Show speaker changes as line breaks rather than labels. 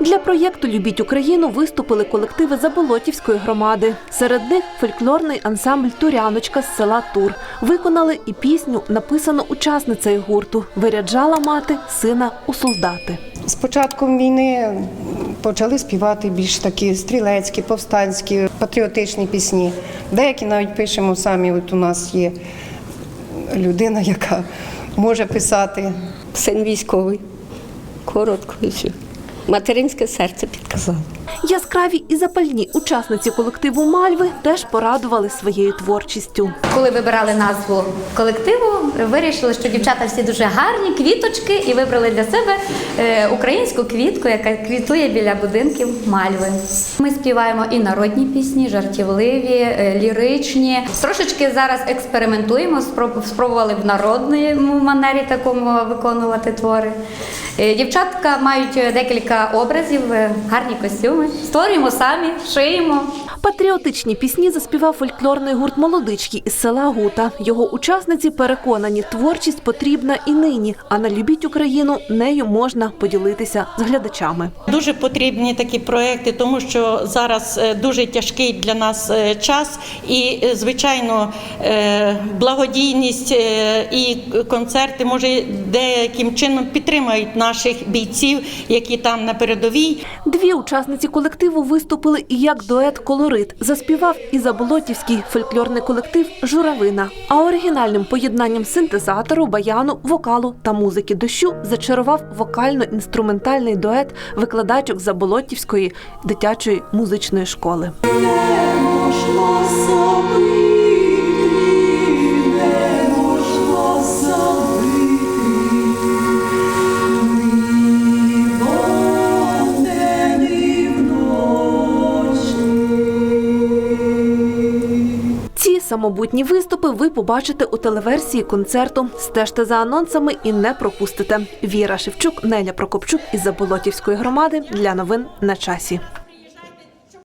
Для проєкту Любіть Україну виступили колективи Заболотівської громади. Серед них фольклорний ансамбль Туряночка з села Тур. Виконали і пісню, написану учасницею гурту Виряджала мати сина у солдати.
З початком війни почали співати більш такі стрілецькі, повстанські, патріотичні пісні. Деякі навіть пишемо самі. От у нас є людина, яка може писати.
Син військовий. Коротко і все. Материнське серце підказало.
Яскраві і запальні учасниці колективу Мальви теж порадували своєю творчістю.
Коли вибирали назву колективу, вирішили, що дівчата всі дуже гарні, квіточки, і вибрали для себе е, українську квітку, яка квітує біля будинків Мальви. Ми співаємо і народні пісні, жартівливі, е, ліричні. Трошечки зараз експериментуємо, спробували в народному манері такому виконувати твори. Е, Дівчатка мають декілька образів, гарні костюми. Створюємо самі, шиємо.
Патріотичні пісні заспівав фольклорний гурт Молодички із села Гута. Його учасниці переконані, творчість потрібна і нині, а на любіть Україну нею можна поділитися з глядачами.
Дуже потрібні такі проекти, тому що зараз е, дуже тяжкий для нас е, час, і е, звичайно благодійність і концерти може деяким чином підтримають наших бійців, які там на передовій.
Дві учасниці колективу виступили і як дует колорит. Заспівав і заболотівський фольклорний колектив Журавина. А оригінальним поєднанням синтезатору, баяну, вокалу та музики дощу зачарував вокально-інструментальний дует викладачок Заболотівської дитячої музичної школи. Ці самобутні виступи ви побачите у телеверсії концерту. Стежте за анонсами і не пропустите. Віра Шевчук, Неля Прокопчук із Заболотівської громади для новин на часі.